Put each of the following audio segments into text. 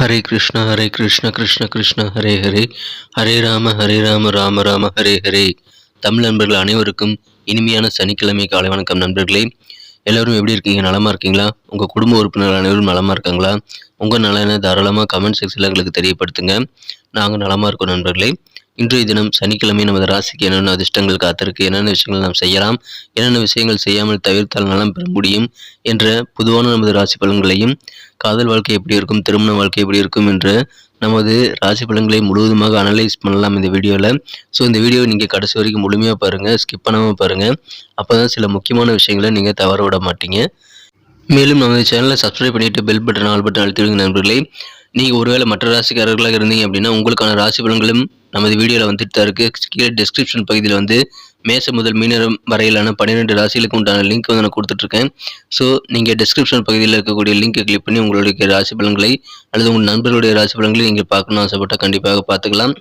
ஹரே கிருஷ்ணா ஹரே கிருஷ்ண கிருஷ்ண கிருஷ்ண ஹரே ஹரே. ஹரே ராம ஹரே ராம ராம ராம ஹரே ஹரே. தமிழ் நண்பர்கள் அனைவருக்கும் இனிமையான சனிக்கிழமை காலை வணக்கம் நண்பர்களே. எல்லோரும் எப்படி இருக்கீங்க? நலமாக இருக்கீங்களா? உங்கள் குடும்ப உறுப்பினர்கள் அனைவரும் நலமாக இருக்காங்களா? உங்கள் நலனை தாராளமாக கமெண்ட் செக்ஷனில் எங்களுக்கு தெரியப்படுத்துங்க. நாங்கள் நலமாக இருக்கோம் நண்பர்களே. இன்றைய தினம் சனிக்கிழமை நமது ராசிக்கு என்னென்ன அதிர்ஷ்டங்கள் காத்திருக்கு என்னென்ன விஷயங்கள் நாம் செய்யலாம் என்னென்ன விஷயங்கள் செய்யாமல் தவிர்த்தால் நலம் பெற முடியும் என்ற பொதுவான நமது ராசி பலன்களையும் காதல் வாழ்க்கை எப்படி இருக்கும் திருமண வாழ்க்கை எப்படி இருக்கும் என்ற நமது ராசி பலன்களை முழுவதுமாக அனலைஸ் பண்ணலாம் இந்த வீடியோவில் ஸோ இந்த வீடியோவை நீங்கள் கடைசி வரைக்கும் முழுமையாக பாருங்கள் ஸ்கிப் பண்ணாமல் பாருங்கள் அப்போ தான் சில முக்கியமான விஷயங்களை நீங்கள் தவற விட மாட்டீங்க. மேலும் நமது சேனலை சப்ஸ்கிரைப் பண்ணிவிட்டு பெல் பட்டன் ஆல் பட்டன் அழுத்திடுங்க நண்பர்களே. நீங்கள் ஒருவேளை மற்ற ராசிக்காரர்களாக இருந்தீங்க அப்படின்னா உங்களுக்கான ராசி பலன்களும் நமது வீடியோவில் வந்துட்டு தான் இருக்குது கீழே டிஸ்கிரிப்ஷன் பகுதியில் வந்து மேச முதல் மீனரம் வரையிலான பன்னிரெண்டு ராசிகளுக்கு உண்டான லிங்க் வந்து நான் கொடுத்துட்ருக்கேன். ஸோ நீங்கள் டிஸ்கிரிப்ஷன் பகுதியில் இருக்கக்கூடிய லிங்க்கை கிளிக் பண்ணி உங்களுடைய ராசி பலன்களை அல்லது உங்கள் நண்பர்களுடைய ராசி பலன்களை நீங்கள் பார்க்கணும் ஆசைப்பட்டால் கண்டிப்பாக பார்த்துக்கலாம்.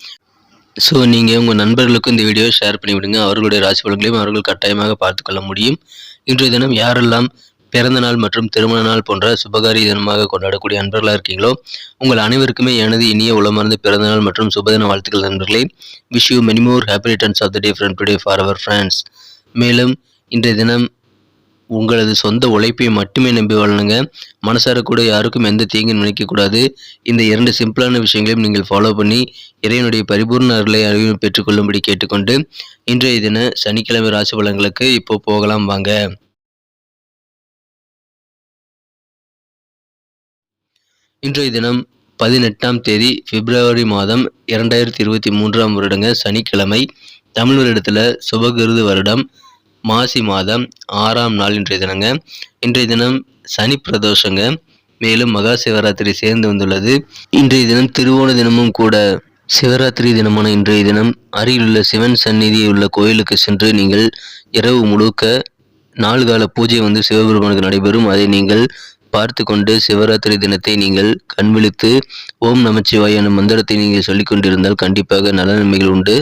ஸோ நீங்கள் உங்கள் நண்பர்களுக்கும் இந்த வீடியோவை ஷேர் பண்ணி விடுங்க அவர்களுடைய ராசி பலன்களையும் அவர்கள் கட்டாயமாக பார்த்துக்கொள்ள முடியும். இன்றைய தினம் யாரெல்லாம் பிறந்த நாள் மற்றும் திருமண நாள் போன்ற சுபகாரிய தினமாக கொண்டாடக்கூடிய அன்பர்களாக இருக்கீங்களோ? உங்கள் அனைவருக்குமே எனது இனிய உளமார்ந்த பிறந்த நாள் மற்றும் சுபதின வாழ்த்துக்கள் நண்பர்களே. Wish you many more happy returns of the day friend today for our friends மேலும் இன்றைய தினம் உங்களது சொந்த உழைப்பை மட்டுமே நம்பி வாழணுங்க. மனசார கூட யாருக்கும் எந்த தீங்கும் நினைக்கக்கூடாது இந்த இரண்டு சிம்பிளான விஷயங்களையும் நீங்கள் ஃபாலோ பண்ணி இறைவனுடைய பரிபூர்ண அருளை அறிவு பெற்றுக்கொள்ளும்படி கேட்டுக்கொண்டு இன்றைய தின சனிக்கிழமை ராசி பலன்களுக்கு இப்போ போகலாம் வாங்க. இன்றைய தினம் பதினெட்டாம் தேதி பிப்ரவரி மாதம் இரண்டாயிரத்தி இருபத்தி மூன்றாம் வருடங்க சனிக்கிழமை. தமிழ் வருடத்தில் சுபகிருது வருடம் மாசி மாதம் ஆறாம் நாள் இன்றைய தினங்க. இன்றைய தினம் சனி பிரதோஷங்க. மேலும் மகா சிவராத்திரி சேர்ந்து வந்துள்ளது. இன்றைய தினம் திருவோண தினமும் கூட சிவராத்திரி தினமான இன்றைய தினம் அருகிலுள்ள சிவன் சந்நிதி உள்ள கோயிலுக்கு சென்று நீங்கள் இரவு முழுக்க நாலு கால பூஜை வந்து சிவபெருமானுக்கு நடைபெறும். அதை நீங்கள் பார்த்து கொண்டு சிவராத்திரி தினத்தை நீங்கள் கண்விழித்து ஓம் நமச்சிவாய் எனும் மந்திரத்தை நீங்கள் சொல்லிக் கொண்டிருந்தால் கண்டிப்பாக நல்ல நன்மைகள் உண்டு.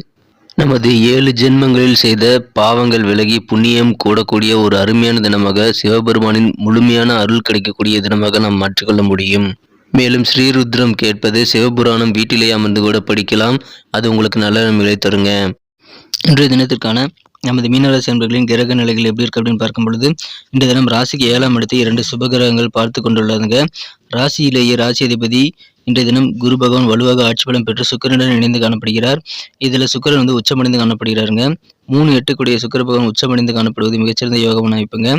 நமது ஏழு ஜென்மங்களில் செய்த பாவங்கள் விலகி புண்ணியம் கூடக்கூடிய ஒரு அருமையான தினமாக சிவபெருமானின் முழுமையான அருள் கிடைக்கக்கூடிய தினமாக நாம் மாற்றிக்கொள்ள முடியும். மேலும் ஸ்ரீருத்ரம் கேட்பது சிவபுராணம் வீட்டிலேயே அமர்ந்து கூட படிக்கலாம். அது உங்களுக்கு நல்ல நன்மைகளை தருங்க. இன்றைய தினத்திற்கான நமது மீனராசி அன்பர்களின் கிரக நிலைகள் எப்படி இருக்கு அப்படின்னு பார்க்கும் பொழுது இன்று தினம் ராசிக்கு ஏழாம் இடத்தை இரண்டு சுபகிரகங்கள் பார்த்து கொண்டுள்ளதுங்க. ராசியிலேயே ராசி அதிபதி இன்றைய தினம் குரு பகவான் வலுவாக ஆட்சி பலம் பெற்று சுக்கரனுடன் இணைந்து காணப்படுகிறார். இதில் சுக்கரன் வந்து உச்சமடைந்து காணப்படுகிறாருங்க. மூணு எட்டு சுக்கர பகவான் உச்சமடைந்து காணப்படுவது மிகச்சிறந்த யோகமான அமைப்புங்க.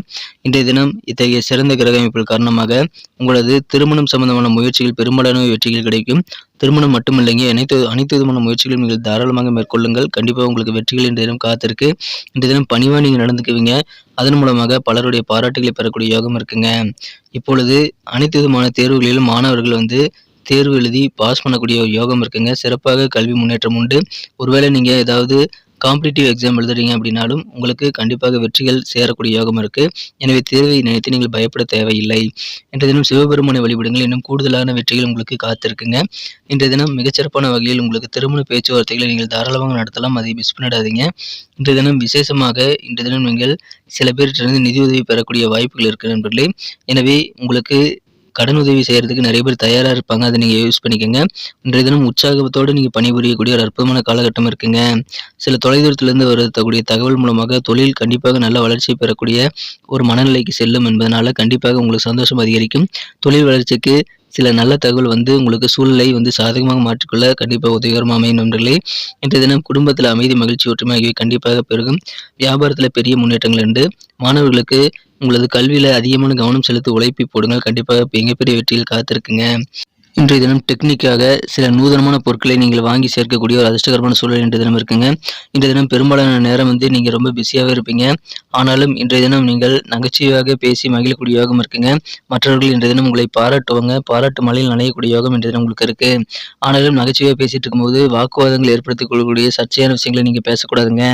இன்றைய தினம் இத்தகைய சிறந்த கிரக அமைப்புகள் காரணமாக உங்களது திருமணம் சம்பந்தமான முயற்சிகள் பெரும்பாலான வெற்றிகள் கிடைக்கும். திருமணம் மட்டுமில்லைங்க அனைத்து அனைத்து விதமான முயற்சிகளும் நீங்கள் தாராளமாக மேற்கொள்ளுங்கள். கண்டிப்பாக உங்களுக்கு வெற்றிகள் இன்றைய தினம் காத்திருக்கு. இன்றைய தினம் பணிவாக நீங்கள் நடந்துக்குவீங்க. அதன் மூலமாக பலருடைய பாராட்டுகளை பெறக்கூடிய யோகம் இருக்குங்க. இப்பொழுது அனைத்து விதமான தேர்வுகளிலும் மாணவர்கள் வந்து தேர்வு எழுதி பாஸ் பண்ணக்கூடிய யோகம் இருக்குங்க. சிறப்பாக கல்வி முன்னேற்றம் உண்டு. ஒருவேளை நீங்கள் ஏதாவது காம்படிட்டிவ் எக்ஸாம் எழுதுறீங்க அப்படின்னாலும் உங்களுக்கு கண்டிப்பாக வெற்றிகள் சேரக்கூடிய யோகம் இருக்குது எனவே தேர்வை நினைத்து நீங்கள் பயப்பட தேவையில்லை. இன்றைய தினம் சிவபெருமானை வழிபடுங்கள். இன்னும் கூடுதலான வெற்றிகள் உங்களுக்கு காத்திருக்குங்க. இன்றைய தினம் மிகச்சிறப்பான வகையில் உங்களுக்கு திருமண பேச்சுவார்த்தைகளை நீங்கள் தாராளமாக நடத்தலாம். அதை மிஸ் பண்ணிடாதீங்க இன்றைய தினம் விசேஷமாக இன்றைய தினம் நீங்கள் சில பேர்கிட்ட நிதி உதவி பெறக்கூடிய வாய்ப்புகள் இருக்கு நண்பர்களே. எனவே உங்களுக்கு கடன் உதவி செய்கிறதுக்கு நிறைய பேர் தயாராக இருப்பாங்க. அதை நீங்கள் யூஸ் பண்ணிக்கோங்க. இன்றைய தினம் உற்சாகத்தோடு நீங்கள் பணிபுரியக்கூடிய ஒரு அற்புதமான காலகட்டம் இருக்குங்க. சில தொலைதூரத்திலிருந்து வரக்கூடிய தகவல் மூலமாக தொழில் கண்டிப்பாக நல்ல வளர்ச்சி பெறக்கூடிய ஒரு மனநிலைக்கு செல்லும் என்பதனால கண்டிப்பாக உங்களுக்கு சந்தோஷம் அதிகரிக்கும். தொழில் வளர்ச்சிக்கு சில நல்ல தகவல் வந்து உங்களுக்கு சூழ்நிலை வந்து சாதகமாக மாற்றிக்கொள்ள கண்டிப்பாக உதவிகரமாக அமையும் நண்பர்களே. இன்றைய தினம் குடும்பத்தில் அமைதி மகிழ்ச்சி ஒற்றுமை ஆகியவை கண்டிப்பாக பெருகும். வியாபாரத்தில் பெரிய முன்னேற்றங்கள் உண்டு. மாணவர்களுக்கு உங்களது கல்வியில் அதிகமான கவனம் செலுத்தி உழைப்பை போடுங்கள். கண்டிப்பாக மிகப்பெரிய வெற்றியில் காத்திருக்குங்க. இன்றைய தினம் டெக்னிக்காக சில நூதனமான பொருட்களை நீங்கள் வாங்கி சேர்க்கக்கூடிய ஒரு அதிர்ஷ்டகரமான சூழல் இன்றைய தினம் இருக்குங்க. இன்றைய தினம் பெரும்பாலான நேரம் வந்து நீங்கள் ரொம்ப பிஸியாகவே இருப்பீங்க. ஆனாலும் இன்றைய தினம் நீங்கள் நகைச்சுவையாக பேசி மகிழக்கூடிய யோகம் இருக்குங்க. மற்றவர்கள் இன்றைய தினம் உங்களை பாராட்டுவாங்க. பாராட்டு மலையில் நனையக்கூடிய யோகம் இன்றைய தினம் உங்களுக்கு இருக்கு. ஆனாலும் நகைச்சுவையாக பேசிட்டு இருக்கும்போது வாக்குவாதங்கள் ஏற்படுத்திக் கொள்ளக்கூடிய சர்ச்சையான விஷயங்களை நீங்கள் பேசக்கூடாதுங்க.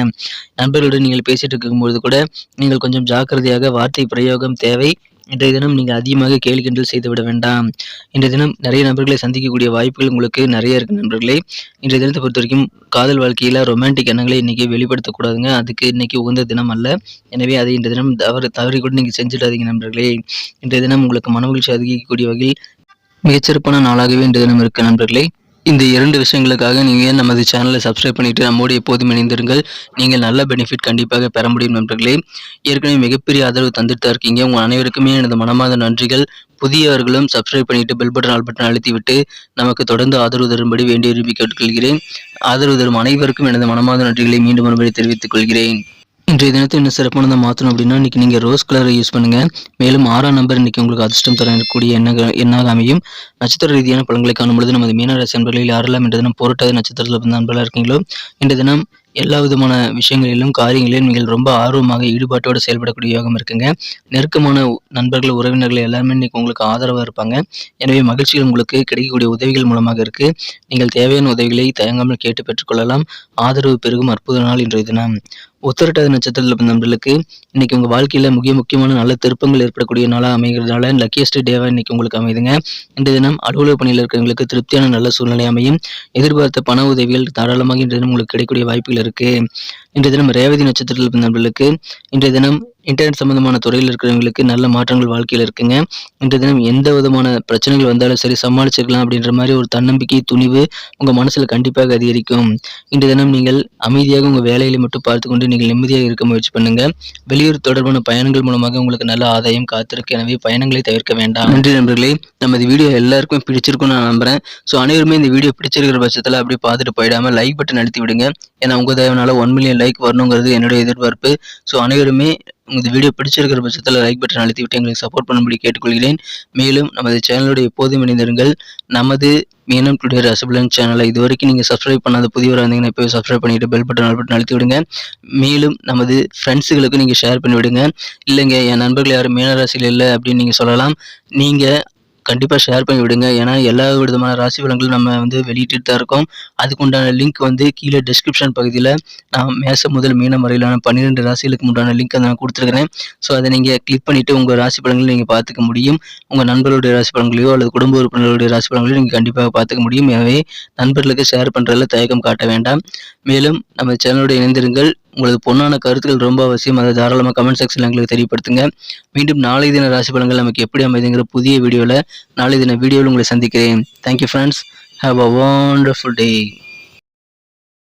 நண்பர்களுடன் நீங்கள் பேசிட்டு இருக்கும்போது கூட நீங்கள் கொஞ்சம் ஜாக்கிரதையாக வார்த்தை பிரயோகம் தேவை. இன்றைய தினம் நீங்கள் அதிகமாக கேலி கிண்டல் செய்துவிட வேண்டாம். இன்றைய தினம் நிறைய நபர்களை சந்திக்கக்கூடிய வாய்ப்புகள் உங்களுக்கு நிறைய இருக்கு நண்பர்களே. இன்றைய தினத்தை பொறுத்த வரைக்கும் காதல் வாழ்க்கையில் ரொமான்டிக் எண்ணங்களை இன்றைக்கி வெளிப்படுத்தக்கூடாதுங்க. அதுக்கு இன்றைக்கி உகந்த தினம் அல்ல. எனவே அதை இன்றைய தினம் தவறு தவறி கூட நீங்கள் செஞ்சிடாதீங்க நண்பர்களே. இன்றைய தினம் உங்களுக்கு மன மகிழ்ச்சி அதிகரிக்கக்கூடிய வகையில் மிகச்சிறப்பான நாளாகவே இன்றைய தினம் இருக்கு நண்பர்களே. இந்த இரண்டு விஷயங்களுக்காக நீங்கள் நமது சேனலை சப்ஸ்கிரைப் பண்ணிட்டு நம்மோடு எப்போதும் இணைந்திருங்கள்? நீங்கள் நல்ல பெனிஃபிட் கண்டிப்பாக பெற முடியும் நண்பர்களே. ஏற்கனவே மிகப்பெரிய ஆதரவு தந்துட்டு தான் இருக்கீங்க. உங்கள் அனைவருக்குமே எனது மனமாத நன்றிகள். புதியவர்களும் சப்ஸ்கிரைப் பண்ணிட்டு பெல் பட்டன் ஆல் பட்டன் அழுத்தி விட்டு நமக்கு தொடர்ந்து ஆதரவு தரும்படி வேண்டிய விரும்பி கேட்டுக்கொள்கிறேன். ஆதரவு தரும் அனைவருக்கும் எனது மனமாத நன்றிகளை மீண்டும் ஒருமுறை தெரிவித்துக் கொள்கிறேன். இன்றைய தினத்தை என்ன சிறப்பானதை மாற்றணும் அப்படின்னா இன்றைக்கி நீங்கள் ரோஸ் கலரை யூஸ் பண்ணுங்கள் மேலும் ஆறாம் நம்பர் இன்றைக்கி உங்களுக்கு அதிர்ஷ்டம் தரக்கூடிய என்ன எண்ணாக அமையும். நட்சத்திர ரீதியான பழங்களை காணும் பொழுது நமது மீனராசி நண்பர்களில் யாரெல்லாம் என்ற தினம் போராட்டாத நட்சத்திரத்தில் பிறந்த நண்பர்களாக இருக்கீங்களோ இன்றைய தினம் எல்லா விதமான விஷயங்களிலும் காரியங்களிலும் நீங்கள் ரொம்ப ஆர்வமாக ஈடுபாட்டோடு செயல்படக்கூடிய யோகம் இருக்குங்க. நெருக்கமான நண்பர்கள் உறவினர்கள் எல்லாருமே இன்னைக்கு உங்களுக்கு ஆதரவாக இருப்பாங்க. எனவே மகிழ்ச்சிகள் உங்களுக்கு கிடைக்கக்கூடிய உதவிகள் மூலமாக இருக்குது நீங்கள் தேவையான உதவிகளை தயங்காமல் கேட்டு பெற்றுக்கொள்ளலாம் ஆதரவு பெருகும் அற்புத நாள் இன்றைய தினம். உத்தரட்டாத நட்சத்திரத்தில் பிறந்த நண்பர்களுக்கு இன்னைக்கு உங்கள் வாழ்க்கையில் மிக முக்கியமான நல்ல திருப்பங்கள் ஏற்படக்கூடிய நாளாக அமைகிறதால லக்கியஸ்ட் டேவாக இன்னைக்கு உங்களுக்கு அமைதுங்க. இன்றைய தினம் அலுவலக பணியில் இருக்கிறவங்களுக்கு திருப்தியான நல்ல சூழ்நிலை அமையும். எதிர்பார்த்த பண உதவிகள் தாராளமாக இன்றைய தினம் உங்களுக்கு கிடைக்கக்கூடிய வாய்ப்புகள் இருக்கு. இன்றைய தினம் ரேவதி நட்சத்திரத்தில் பிறந்த நண்பர்களுக்கு இன்றைய தினம் இன்டர்நெட் சம்பந்தமான துறையில் இருக்கிறவங்களுக்கு நல்ல மாற்றங்கள் வாழ்க்கையில் இருக்குங்க. இன்றைய தினம் எந்த விதமான பிரச்சனைகள் வந்தாலும் சரி சமாளிச்சிருக்கலாம் அப்படின்ற மாதிரி ஒரு தன்னம்பிக்கை துணிவு உங்கள் மனசில் கண்டிப்பாக அதிகரிக்கும். இன்றைய தினம் நீங்கள் அமைதியாக உங்கள் வேலையில மட்டும் பார்த்துக்கொண்டு நீங்கள் நிம்மதியாக இருக்க முயற்சி பண்ணுங்க. வெளியூர் தொடர்பான பயணங்கள் மூலமாக உங்களுக்கு நல்ல ஆதாயம் காத்திருக்கு. எனவே பயணங்களை தவிர்க்க வேண்டாம். நன்றி நண்பர்களே நமது வீடியோ எல்லாருக்கும் பிடிச்சிருக்கும்னு நான் நம்புறேன். ஸோ அனைவருமே இந்த வீடியோ பிடிச்சிருக்கிற பட்சத்தில் அப்படியே பார்த்துட்டு போயிடாமல் லைக் பட்டன் அழுத்தி விடுங்க. ஏன்னா உங்கள் தயவுனால ஒன் மில்லியன் லைக் வரணுங்கிறது என்னுடைய எதிர்பார்ப்பு. ஸோ அனைவருமே இந்த வீடியோ பிடிச்சிருக்கிற பட்சத்தில் லைக் பட்டன் அழுத்தி விட்டு எங்களுக்கு சப்போர்ட் பண்ணும்படி கேட்டுக்கொள்கிறேன். மேலும் நமது சேனலுடைய எப்போதும் இணைந்திருங்கள். நமது மீனம் டுடே ரசபலன் சேனலை இது வரைக்கும் நீங்கள் சப்ஸ்கிரைப் பண்ணாத புதியவராக இருந்தீங்கன்னா இப்போ சப்ஸ்கிரைப் பண்ணிட்டு பெல் பட்டன் ஆல் பட்டன் அழுத்தி விடுங்க. மேலும் நமது ஃப்ரெண்ட்ஸுகளுக்கும் நீங்கள் ஷேர் பண்ணி விடுங்க இல்லைங்க என் நண்பர்கள் யாரும் மீனராசியில் இல்லை அப்படின்னு நீங்கள் சொல்லலாம். நீங்கள் கண்டிப்பாக ஷேர் பண்ணி விடுங்க. ஏன்னா எல்லா விதமான ராசி பலன்களும் நம்ம வந்து வெளியிட்டு தான் இருக்கோம். அதுக்கு உண்டான லிங்க் வந்து கீழே டிஸ்கிரிப்ஷன் பகுதியில் நான் மேசம் முதல் மீனம் வரையிலான பன்னிரெண்டு ராசிகளுக்கு உண்டான லிங்க் நான் கொடுத்துருக்கிறேன். ஸோ அதை நீங்கள் கிளிக் பண்ணிவிட்டு உங்கள் ராசி பலன்களை நீங்கள் பார்த்துக்க முடியும். உங்கள் நண்பர்களுடைய ராசி பலன்களையோ அல்லது குடும்ப உறுப்பினர்களுடைய ராசி பலன்களையோ நீங்கள் கண்டிப்பாக பார்த்துக்க முடியும். எனவே நண்பர்களுக்கு ஷேர் பண்ணுறதுல தயக்கம் காட்ட வேண்டாம். மேலும் நம்ம சேனலோட இணைந்திருங்கள். உங்களது பொண்ணான கருத்துக்கள் ரொம்ப அவசியம். அதை தாராளமாக கமெண்ட் செக்ஷனில் எங்களுக்கு தெரியப்படுத்துங்க. மீண்டும் நாளை தின ராசி பலன்கள் நமக்கு எப்படி அமைதுங்கிற புதிய வீடியோவில் நாளை தின வீடியோவில் உங்களை சந்திக்கிறேன். Thank you friends have a wonderful day